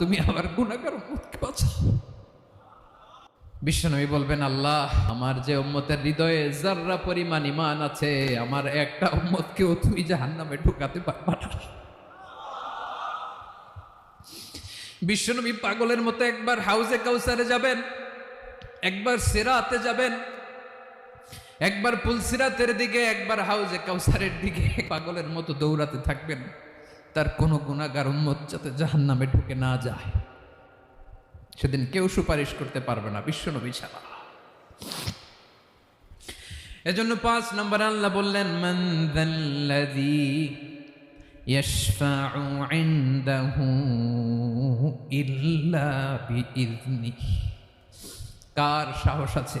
তুমি আমার গুণাগার উম্মতকে বাঁচাও বিশ্বনবী বলবেন, আল্লাহ, আমার যে উম্মতের হৃদয়ে জাররা পরিমাণ ইমান আছে, আমার একটা উম্মতকেও তুই জাহান্নামে ঢুকাতে পারবা না। বিশ্বনবী পাগলের মতো একবার হাউজে কাউসারে যাবেন, একবার সিরাতে যাবেন, একবার পুলসিরাতের দিকে, একবার হাউজে কাউসারের দিকে, পাগলের মতো দৌড়াতে থাকবেন। তার কোনো গুণাগার উম্মত যাতে জাহান্নামে ঢুকে না যায়। সেদিন কেউ সুপারিশ করতে পারবে না বিশ্বনবী ছাড়া। এজন্য পাঁচ নম্বর আল্লাহ বললেন, মান বিইذনিহি কার সাহস আছে?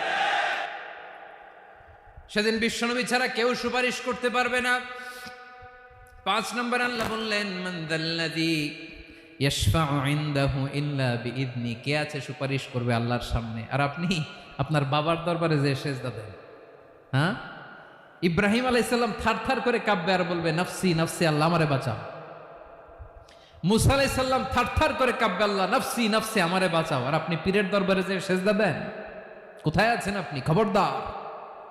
সেদিন বিশ্বনবী ছাড়া কেউ সুপারিশ করতে পারবে না। পাঁচ নম্বর আল্লাহ বললেন মান্দাল্লাদি ইল্লা কে আছে সুপারিশ করবে আল্লাহর সামনে? আর আপনি, আপনার বাবার দরবারে যে সেজদা দেন। হ্যাঁ? ইব্রাহিম আলাইসাল্লাম থার থার করে কাব্যে আর বলবে, নফসি নফসি, আল্লাহ আমারে বাঁচাও। মুসা আলাইসাল্লাম থার থার করে কাব্যে আল্লাহ, নফসি নফসি, আমারে বাঁচাও। আর আপনি পীরের দরবারে যে সেজদা দেন, কোথায় আছেন আপনি? খবরদার।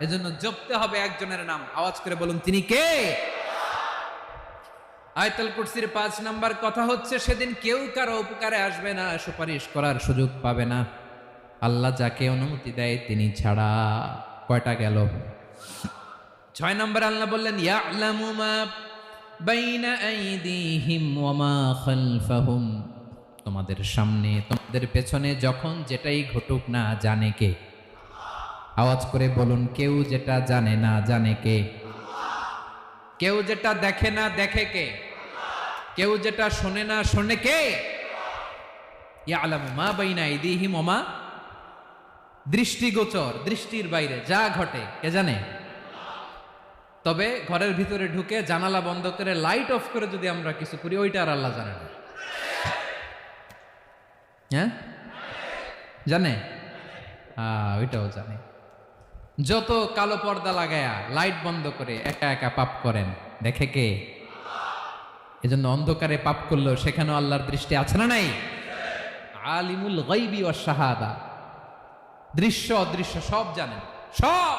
এজন্য জপতে হবে একজনের নাম। আওয়াজ করে বলুন, তিনি কে? আয়তাল কুরসির পাঁচ নাম্বার কথা হচ্ছে, সেদিন কেউ কারও উপকারে আসবে না, সুপারিশ করার সুযোগ পাবে না। আল্লাহ যাকে অনুমতি দেয়, তিনি ছাড়া। কয়টা গেল? ছয় নম্বর আল্লাহ বললেন বাইনা তোমাদের সামনে, তোমাদের পেছনে যখন যেটাই ঘটুক না, জানে কে? আওয়াজ করে বলুন, কেউ যেটা জানে না জানে কে? কেউ যেটা দেখে না দেখে কে? কেউ যেটা শোনে না শোনে কে? মা বাইনা আইদিহিম ওয়া মা দৃষ্টিগোচর, দৃষ্টির বাইরে যা ঘটে, কে জানে? তবে ঘরের ভিতরে ঢুকে জানালা বন্ধ করে লাইট অফ করে যদি আমরা কিছু করি, ওইটা আর আল্লাহ জানে না। হ্যাঁ? জানে? হ্যাঁ ওইটাও জানে। যত কালো পর্দা লাগায়া লাইট বন্ধ করে একা একা পাপ করেন, দেখে কে? এজন্য অন্ধকারে পাপ করল সেখানেও আল্লাহর দৃষ্টি আছে না নাই? আলিমুল গাইবি ও শাহাদা। দৃশ্য অদৃশ্য সব জানেন, সব।